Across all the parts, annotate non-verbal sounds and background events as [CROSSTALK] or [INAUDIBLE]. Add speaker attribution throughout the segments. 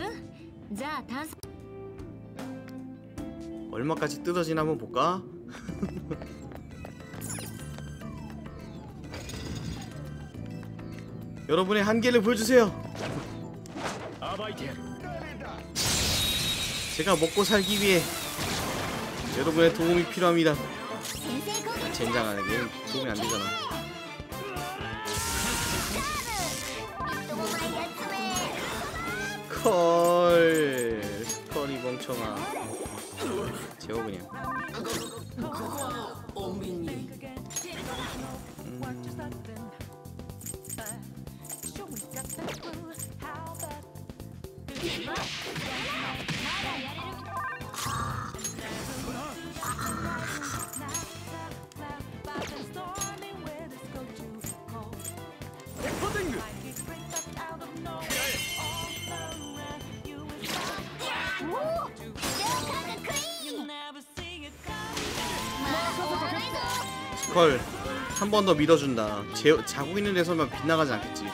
Speaker 1: 응? 자, 단서.
Speaker 2: 얼마까지 뜯어지나 한번 볼까? [LAUGHS] 여러분의 한계를 보여주세요. 제가 먹고 살기 위해 여러분의 도움이 필요합니다. 젠장하는 게 도움이 안 되잖아. め컬 컬이 멍청아. 재워 그냥. 헐. 한 번 더 밀어준다. 제, 자고 있는 데서만 빗나가지 않겠지.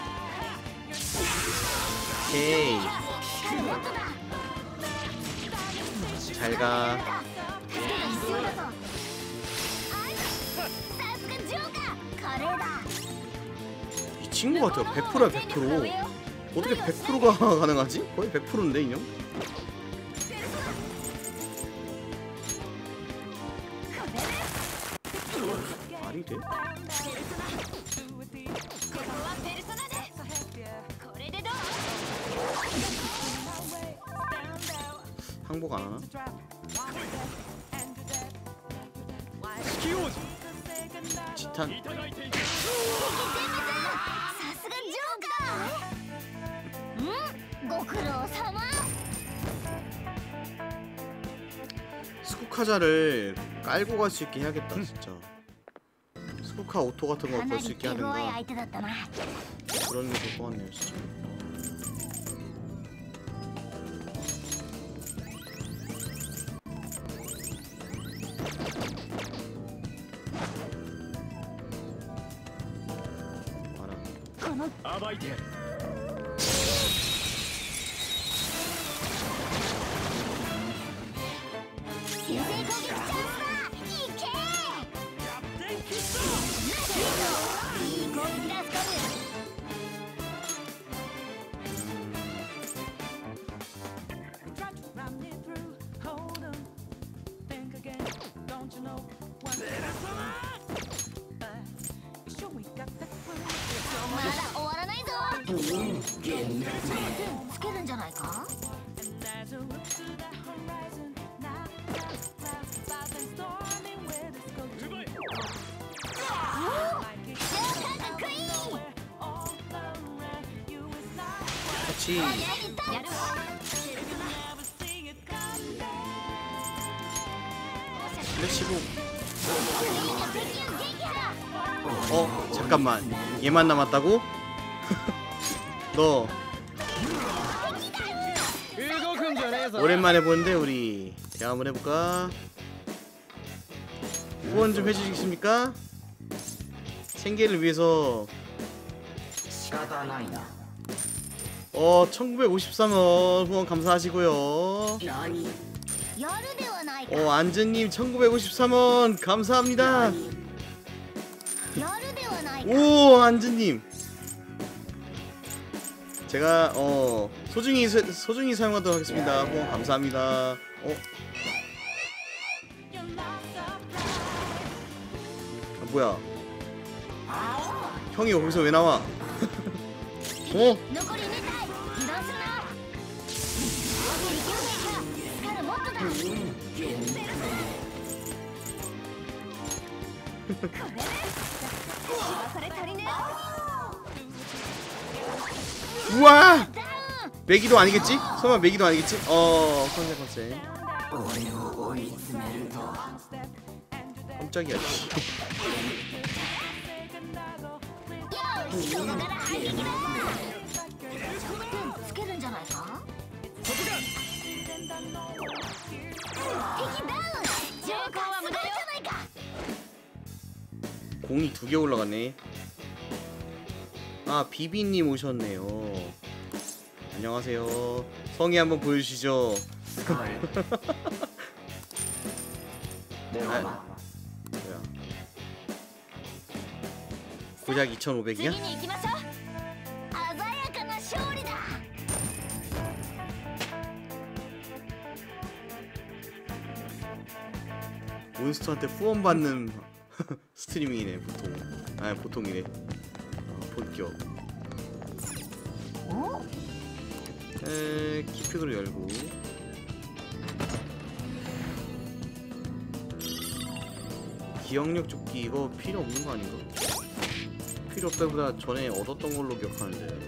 Speaker 2: 오케이. 잘가. 이 친구 같아요. 100%야, 100%. 어떻게 100%가 [LAUGHS] 가능하지? 거의 100%인데, 인형? 항복 안 하나? 지탄. 스쿠카자를 깔고 갈 수 있게 해야겠다 진짜. 스쿠카 오토 같은 걸 볼
Speaker 1: 수
Speaker 2: 있게
Speaker 1: 하는 거
Speaker 2: 그런 게 좋을 것 같네요 진짜.
Speaker 3: Yeah.
Speaker 2: 같이. 플래시고. 어 잠깐만. 얘만 남았다고? 너. 오랜만에 보는데 우리 대화 한번 해볼까? 후원 좀 해주시겠습니까? 생계를 위해서. 어 1953원 후원 감사하시고요. 어 안즈님 1953원 감사합니다. 오 안즈님. 제가 어 소중히 사- 소중히 사용하도록 하겠습니다. 후원 감사합니다. 어? 아, 뭐야? 형이 여기서 왜 나와? [LAUGHS] 어 [LAUGHS] 우와! 매기도 아니겠지? 설마 매기도 아니겠지? 어, 컨셉 컨셉. 깜짝이야. 공이 두 개 올라갔네. 아 비비님 오셨네요. 안녕하세요. 성의 한번 보여주시죠.
Speaker 4: 아, 예. [LAUGHS] 네, 아
Speaker 2: 뭐야? 고작 2,500이야? 몬스터한테 후원받는 [LAUGHS] 스트리밍이네 보통. 아 보통이래 어, 본격. 에 키픽으로 열고. 기억력 조끼 이거 필요 없는 거 아닌가? 필요 없다보다 전에 얻었던 걸로 기억하는데.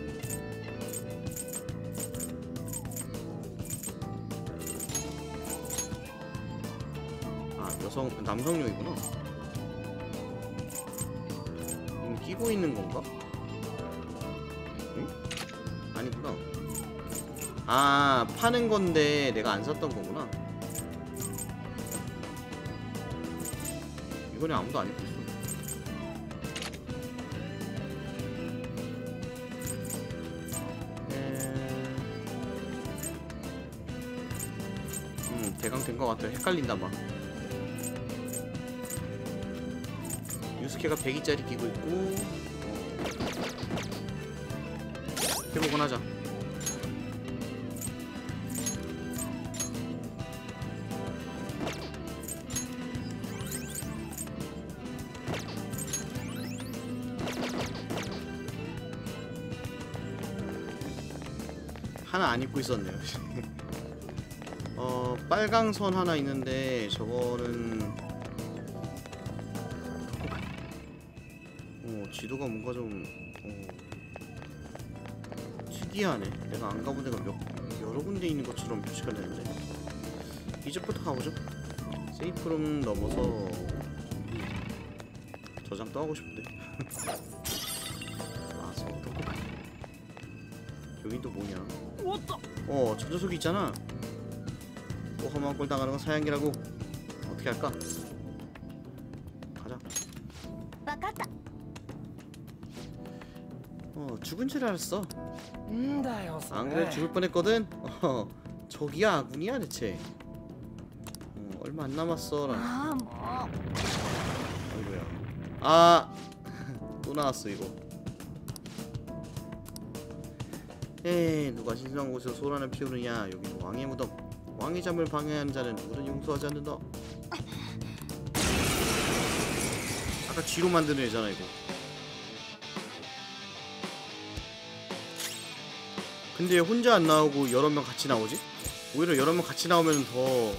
Speaker 2: 아 여성 남성용이구나. 이거 끼고 있는 건가? 아 파는 건데 내가 안 샀던 거구나. 이번에 아무도 안 입고 있어. 음 대강 된것 같아. 헷갈린다 막. 유스케가 100이짜리 끼고 있고 어. 회복은 하자. 입고 있었네요. [LAUGHS] 어 빨강 선 하나 있는데 저거는 어 지도가 뭔가 좀 어, 특이하네. 내가 안 가본 데가 몇 여러 군데 있는 것처럼 표시가 되는데 이제부터 가보죠. 세이프룸 넘어서 저장 [LAUGHS] 또 하고 싶은데. 아 서부터 여긴 또 뭐냐?
Speaker 3: 왔다.
Speaker 2: 어저 녀석이 있잖아. 또 험한 꼴 당하는 건 사양이라고. 어떻게 할까? 가자.
Speaker 1: 바꿨다.
Speaker 2: 어 죽은 줄 알았어. 안 그래 죽을 뻔했거든? 어 저기야 아군이야 대체. 어, 얼마 안 남았어
Speaker 1: 라는. 아, 뭐.
Speaker 2: 아이고야. [LAUGHS] 아또 나왔어 이거. 에이 누가 신성한 곳에서 소란을 피우느냐? 여기는 왕의 무덤. 왕의 잠을 방해하는 자는 누구든 용서하지 않는다. 아까 쥐로 만드는 애잖아 이거. 근데 혼자 안 나오고 여러 명 같이 나오지? 오히려 여러 명 같이 나오면 더...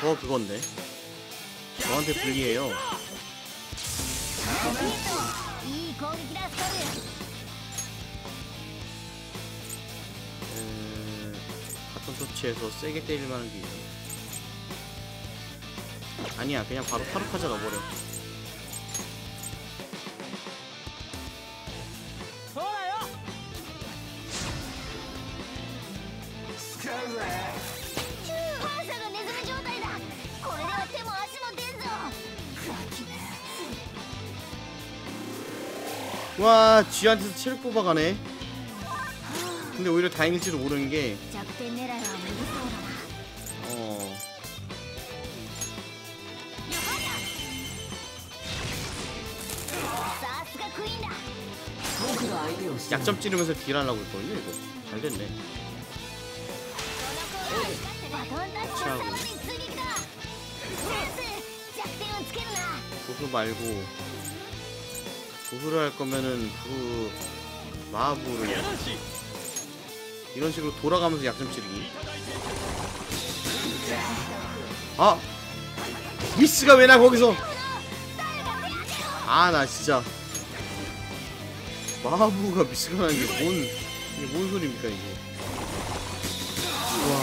Speaker 2: 더 그건데. 저한테 불리해요. 음... 바톤 터치해서 세게 때릴 만한 게 있나? 아니야 그냥 바로 타로카자 넣어버려. 와 쥐한테서 체력 뽑아가네. 근데 오히려 다행일지도 모르는 게 어... 약점 찌르면서 딜하려고 했거든요 이거. 잘됐네.
Speaker 1: 차하고 어,
Speaker 2: 도수 말고. 도수를 할 거면은 그 마부를 이런 식으로 돌아가면서 약점 찌르기. 아! 미스가 왜 나 거기서? 아 나 진짜. 마부가 미스가 나는 게 뭔 이게 뭔 소리입니까 이게? 와.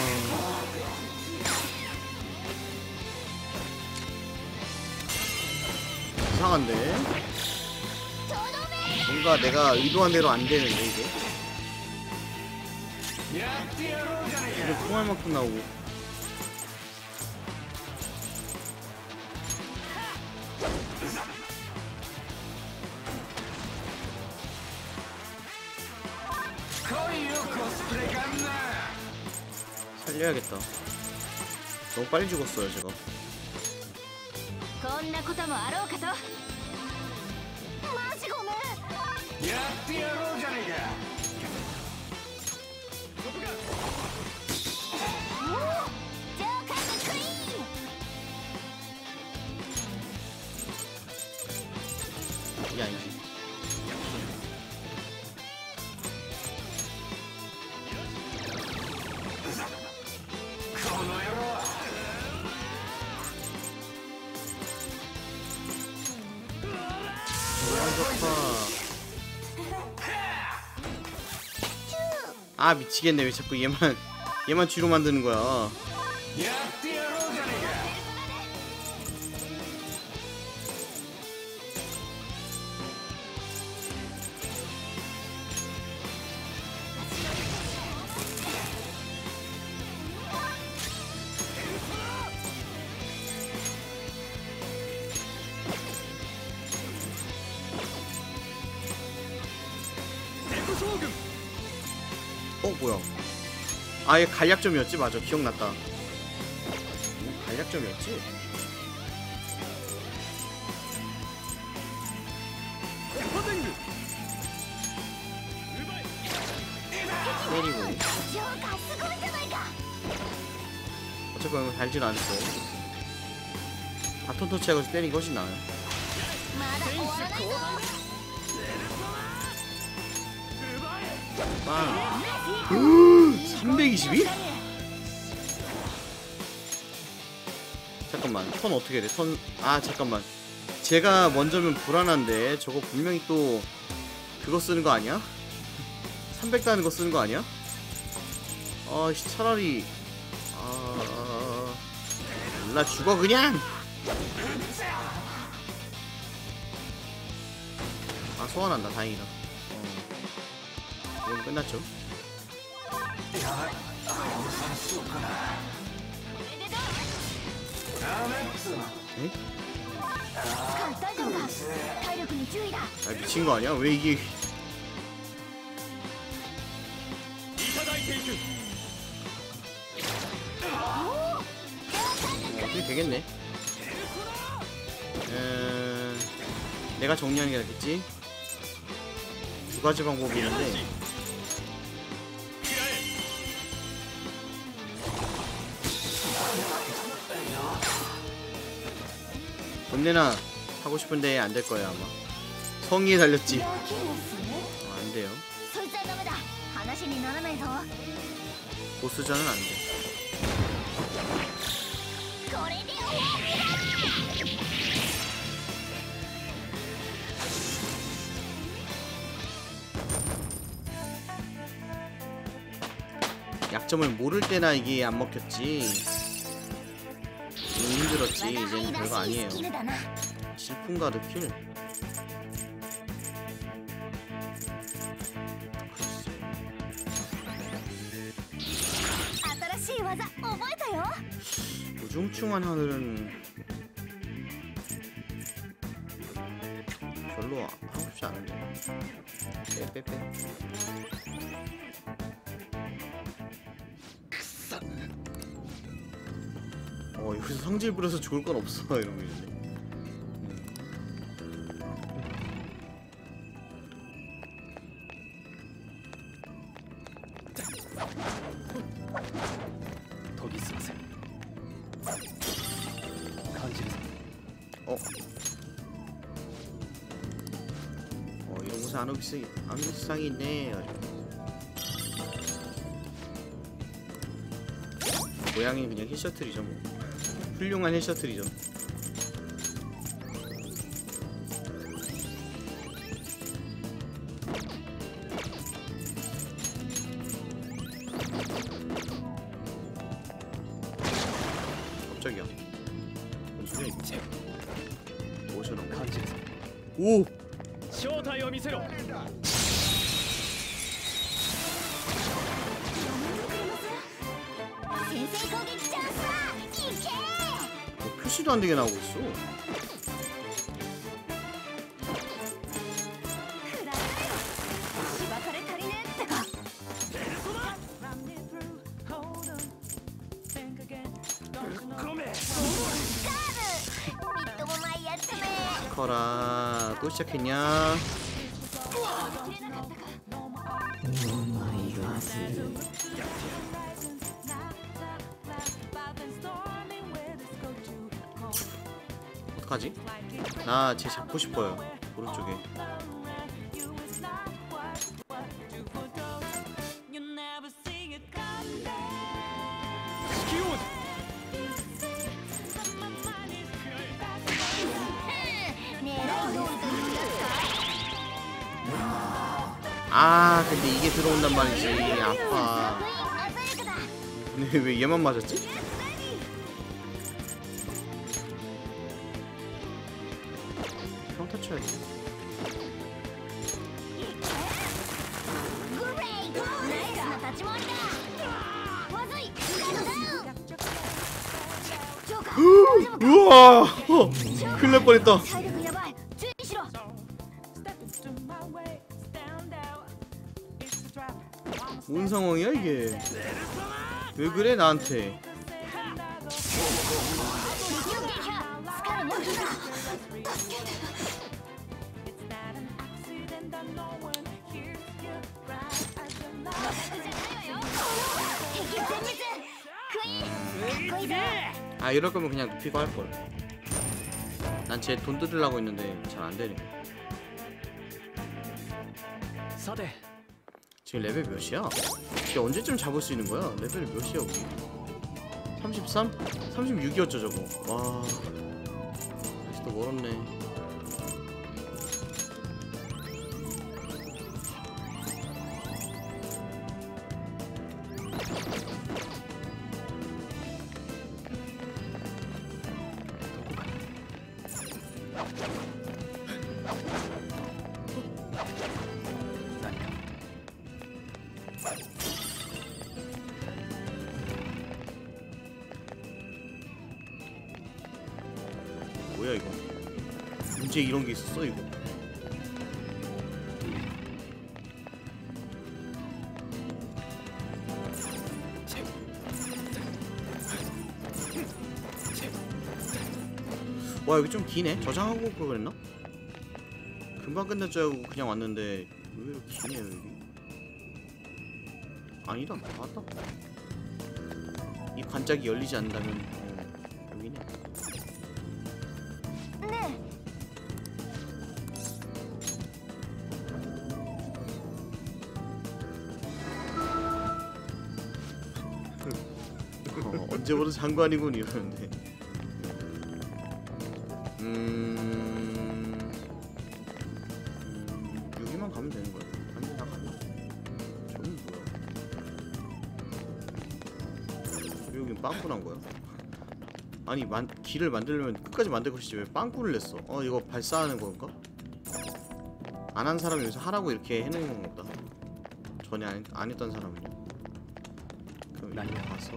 Speaker 2: 이상한데? 뭔가 내가 의도한 대로 안 되는데 이게 근데 콩알만큼 나오고. 살려야겠다. 너무 빨리 죽었어요 제가.
Speaker 4: 마지고메
Speaker 2: 아 미치겠네. 왜 자꾸 얘만 얘만 쥐로 만드는 거야 아예 간략점이었지? 맞아. 기억났다. 간략점이었지? 때리고 어쨌건 달진 않았어. 바톤 터치하고서 때린 것이 나아요. 빵 322? 잠깐만 턴 어떻게 돼? 턴... 아 잠깐만 제가 먼저면 불안한데 저거 분명히 또 그거 쓰는 거 아니야? 300 다는 거 쓰는 거 아니야? 아씨 차라리 아... 몰라 죽어 그냥! 아 소환한다 다행이다 어. 이건 끝났죠
Speaker 1: 에?
Speaker 2: 아 미친 거 아니야? 왜 이게 어, 어떻게 되겠네 내가 정리하는 게 낫겠지? 두 가지 방법이 있는데 언니나 하고 싶은데 안 될 거예요 아마. 성의에 달렸지. 어, 안 돼요. 보스전은 안돼. 약점을 모를 때나 이게 안 먹혔지. 들었지. 이제는 별거 아니에요. 질풍가득 킬 무중충한 하늘은 별로 하고 싶지 않은데. 빼빼빼. 그래서 성질 부려서 죽을 건 없어 이런 거 있는데
Speaker 3: 거기 있으세 간질
Speaker 2: 어? 어 이런 곳에 안옥상이 안옥상이 있네 고양이 그냥 힐셔틀이죠 뭐. 훌륭한 힐셔틀이죠. 흔들리게 나오고 있어. 커라 또 시작했냐? Oh 어떡하지? 나 쟤 잡고 싶어요 오른쪽에 아 근데 이게 들어온단 말이지 아파 근데 왜 얘만 맞았지? 쳐야지. 우와! 어, 큰일 날 뻔했다. 뭔 상황이야 이게? 왜 그래 나한테? 아 이럴 거면 그냥 눕히고 할걸 난 쟤 돈 뜯으려고 했는데 잘 안되네 지금 레벨 몇이야? 걔 언제쯤 잡을 수 있는 거야? 레벨 몇이야 우리? 33? 36이었죠 저거 와 아직도 멀었네 문제 이런 게 있었어 이거? 와 여기 좀 기네? 저장하고 올 걸 그랬나? 금방 끝날 줄 알고 그냥 왔는데 왜 이렇게 기네요 여기? 아니다 맞다. 이 관짝이 열리지 않는다면 어, 언제 봐도 장관이군 이러는데 음... 음... 여기만 가면 되는 거야 아니 나 가면 저긴 뭐야? 여긴 빵꾸난 거야? 아니 만, 길을 만들려면 끝까지 만들고 싶지. 왜 빵꾸를 냈어? 어 이거 발사하는 건가? 안 한 사람이 여기서 하라고 이렇게 해놓은 건가 보다. 전에 안, 안 했던 사람은요? 그럼
Speaker 3: 아니야.
Speaker 2: 가서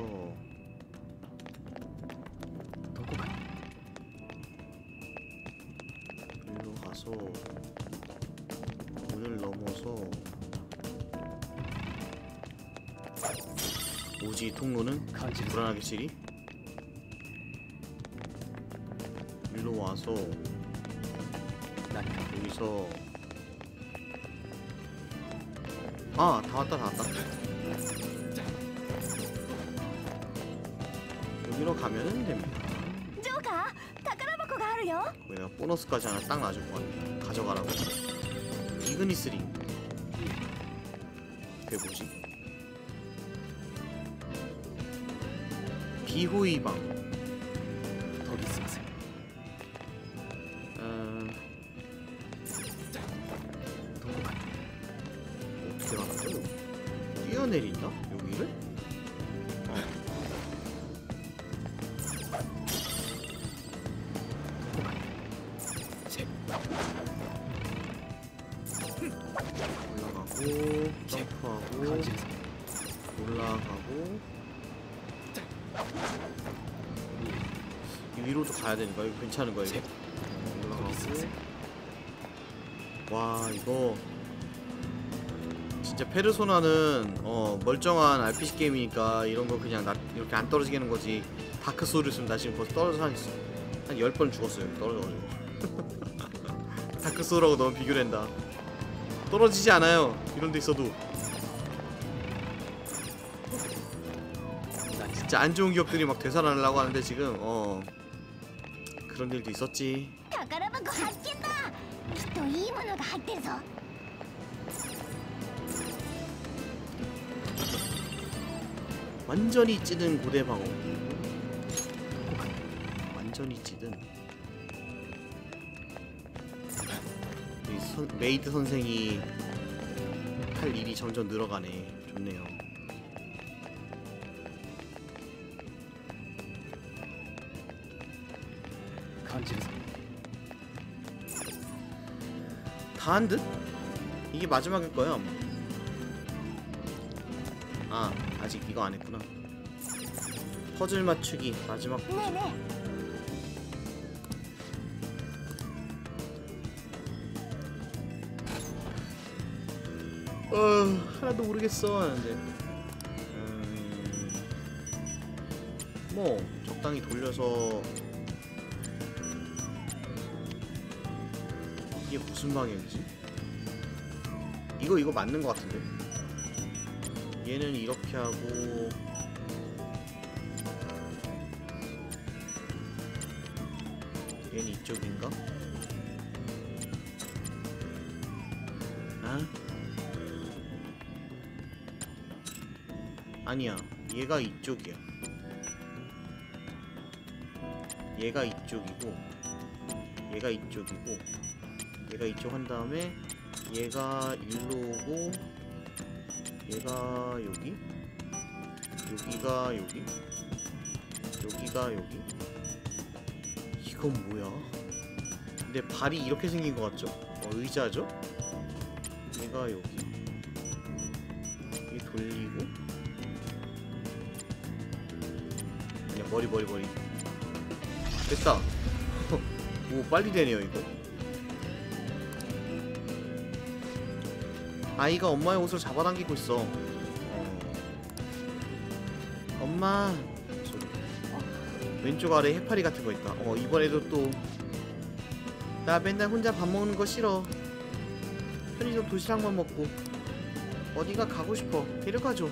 Speaker 2: 오지 통로는 불안하게 시리? 일로 와서 여기서 아 다 왔다 다 왔다. 여기로 가면은 됩니다. 내가? 보너스까지 하나 딱 놔줄 것 같아 가져가라고. 이그니스링 그게 뭐지? 비호의방
Speaker 3: 거기 있으세요
Speaker 2: 어...
Speaker 3: 도구만
Speaker 2: 어떻게 막죠? 뛰어내린다? 여기를? 어. 도구만 셋 올라가고 점프하고 올라가고 위로도 가야 되는 거야? 이거 괜찮은 거야 이거? 올라가고 와 이거 진짜 페르소나는 어 멀쩡한 RPG 게임이니까 이런 거 그냥 나 이렇게 안 떨어지게 하는 거지 다크 소울이었으면 나 지금 벌써 떨어져 한, 한 10번 죽었어요 떨어져가지고 [LAUGHS] 다크 소울하고 너무 비교된다. 떨어지지 않아요. 이런 데 있어도. 진짜 안 좋은 기업들이 막 되살아나려고 하는데 지금 어 그런 일도 있었지. 완전히 찌든 고대 방어. 완전히 찌든. 선, 메이드 선생이 할 일이 점점 늘어가네. 좋네요. 다 한 듯? 이게 마지막일 거예요. 아, 아직 이거 안 했구나. 퍼즐 맞추기 마지막
Speaker 1: 퍼즐. 네네.
Speaker 2: 어, 하나도 모르겠어 하는데 음, 뭐 적당히 돌려서 무슨 방향이지? 이거 이거 맞는 것 같은데 얘는 이렇게 하고 얘는 이쪽인가? 아? 아니야 얘가 이쪽이야 얘가 이쪽이고 얘가 이쪽이고 얘가 이쪽 한 다음에 얘가 일로 오고 얘가 여기 여기가 여기 여기가 여기. 이건 뭐야? 근데 발이 이렇게 생긴 것 같죠? 어, 의자죠? 얘가 여기. 이 돌리고. 아니야 머리 머리 머리. 됐다. [LAUGHS] 오 빨리 되네요 이거 아이가 엄마의 옷을 잡아당기고 있어 어. 엄마 소리. 왼쪽 아래 해파리 같은 거 있다 어 이번에도 또 나 맨날 혼자 밥 먹는 거 싫어 편의점 도시락만 먹고 어디가 가고 싶어 데려가줘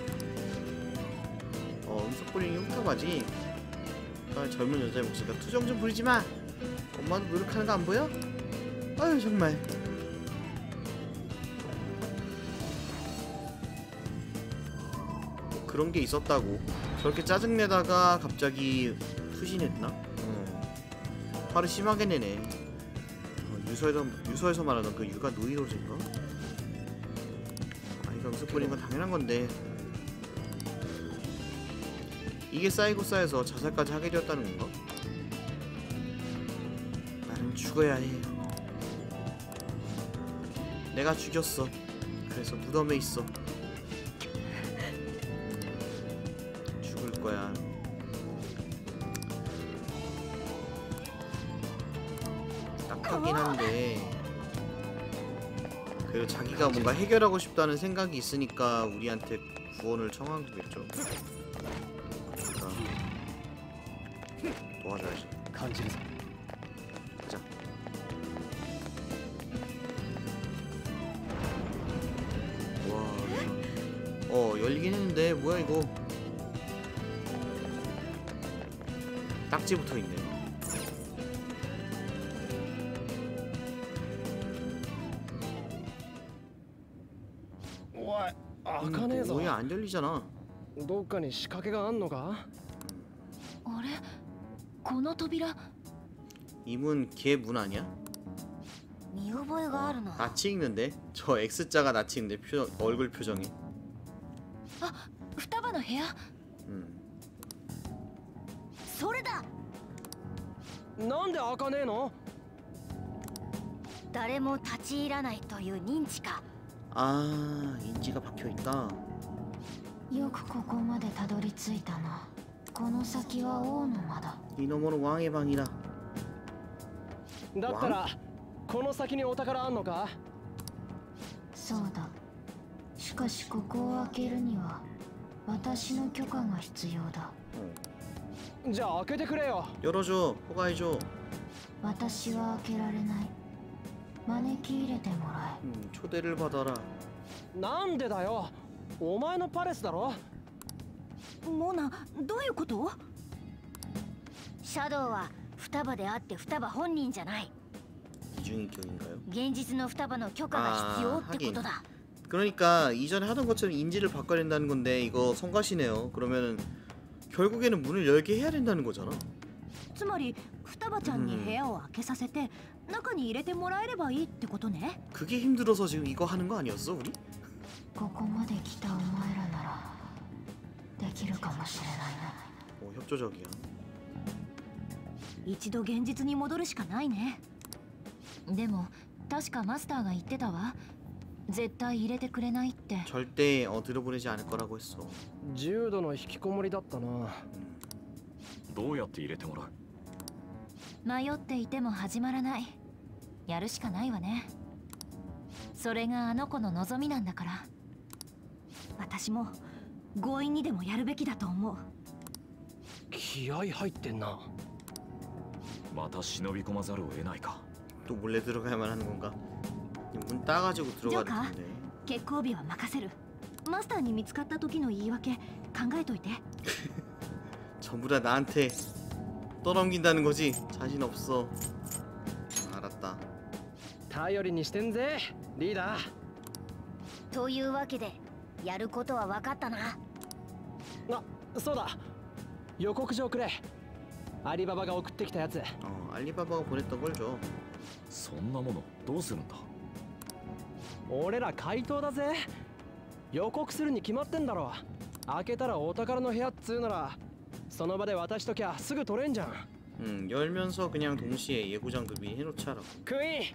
Speaker 2: 어 음속불행이 흉터가지 아, 젊은 여자의 목소리가 투정 좀 부리지 마. 엄마도 노력하는 거 안 보여? 아유 정말. 그런 게 있었다고. 저렇게 짜증내다가 갑자기 후진했나? 어. 화를 심하게 내네. 어, 유서에서 유서에서 말하던 그 육아 노이로즈인가? 아이가 음식 뿌린 건 당연한 건데 이게 쌓이고 쌓여서 자살까지 하게 되었다는 건가? 나는 죽어야 해. 내가 죽였어. 그래서 무덤에 있어. 자기가 뭔가 해결하고 싶다는 생각이 있으니까 우리한테 구원을 청한 거겠죠. 자. 도와줘야지. 간지르자. 와어 열리긴 했는데 뭐야 이거? 딱지 붙어있네.
Speaker 3: 開かねえぞ
Speaker 2: 뭐야 안 열리잖아.
Speaker 3: どっかに仕掛けがあんのか
Speaker 1: あれこの扉
Speaker 2: 이 문 걔 문 아니야?
Speaker 1: 見覚えがあるな
Speaker 2: 낯이 익는데? 저 X자가 낯이 익는데 표, 얼굴 표정이.
Speaker 1: あ双葉の部屋
Speaker 2: 음.
Speaker 1: それだ
Speaker 3: なんで開かねえの
Speaker 1: 誰も立ち入らないという認知か
Speaker 2: 아 인지가 박혀 있다.
Speaker 1: よくここまでたどり着いたなこの先は王の間だ
Speaker 2: 이놈은 왕의 방이다.
Speaker 3: だったらこの先にお宝あんのか
Speaker 1: そうだしかしここを開けるには私の許可が必要だ
Speaker 2: 어.
Speaker 3: じゃあ開けてくれよ
Speaker 2: 열어줘. 허가해줘.
Speaker 1: 私は開けられない 招き入れてもら
Speaker 2: 음, 초대를 받아라
Speaker 3: なんでだよお前のパレスだろ
Speaker 1: えモナどういうことシャドウは双葉であって双葉本人じゃない
Speaker 2: 이중인격인가요?
Speaker 1: 現実の双葉の許可が必要ってことだ
Speaker 2: 그러니까 이전에 하던 것처럼 인지를 바꿔야 된다는 건데 이거 성가시네요 그러면은 결국에는 문을 열게 해야 된다는 거잖아
Speaker 1: つまり双葉ちゃんに部屋を開けさせて 中に入れてもらえればいいってことね
Speaker 2: 그게 힘들어서 지금 이거 하는 거 아니었어 우리?
Speaker 1: ここまで来たお前らならできるかもしれないな
Speaker 2: 오 협조적이야
Speaker 1: 一度現実に戻るしかないねでも確かマスターが言ってたわ絶対入れてくれないって
Speaker 2: 절대 어, 들어보내지 않을 거라고 했어
Speaker 3: 重度の引きこもりだったな
Speaker 4: どうやって入れてもらう
Speaker 1: 迷っていても始まらない やるしかないわねそれがあの子の望みなんだから私も強引にでもやるべきだと思う
Speaker 3: 気合入ってんな
Speaker 4: また忍び込まざるを得ないか
Speaker 2: 또 몰래 들어가야만 하는 건가? 문 따가지고 들어가야
Speaker 1: 저까?
Speaker 2: 되는데
Speaker 1: 結婚日は任せるマスターに見つかった時の言い訳考えといて
Speaker 2: 전부 다 나한테 떠넘긴다는 거지? 자신 없어 알았다
Speaker 3: 頼りにしてんぜリーダー。
Speaker 1: というわけでやることは分かったな。
Speaker 3: あそうだ。予告状くれ。アリババが送ってきたやつ。
Speaker 2: アリババがこれたこれじゃ
Speaker 4: そんなものどうするんだ？
Speaker 3: 俺ら怪盗だぜ。予告するに決まってんだろ。開けたらお宝の部屋っつうならその場で渡しときゃすぐ取れんじゃん。
Speaker 2: う 응, 열면서 그냥 동시에 예고장급이 해놓자라 고.
Speaker 3: 그이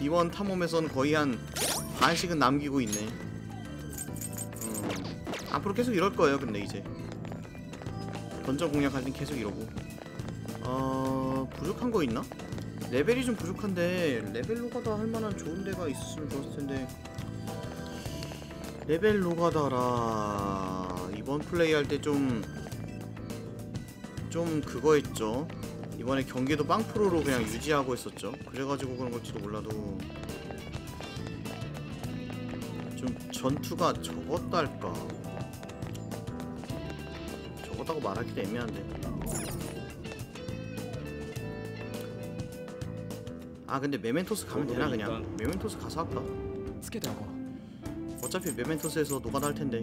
Speaker 2: 이번 탐험에선 거의 한 반씩은 남기고 있네. 음, 앞으로 계속 이럴 거예요. 근데 이제 던전 공략할 땐 계속 이러고. 어 부족한 거 있나? 레벨이 좀 부족한데 레벨 로 가다 할 만한 좋은 데가 있었으면 좋았을 텐데. 레벨 노가다라 이번 플레이 할 때 좀 좀 그거 했죠 이번에 경기도 빵프로로 그냥 유지하고 있었죠. 그래가지고 그런 걸지도 몰라도 좀 전투가 적었다 할까? 적었다고 말하기도 애매한데. 아 근데 메멘토스 가면 되나 그냥? 그러니까. 메멘토스 가서 할까? 어차피 메멘토스에서 노가다 할텐데.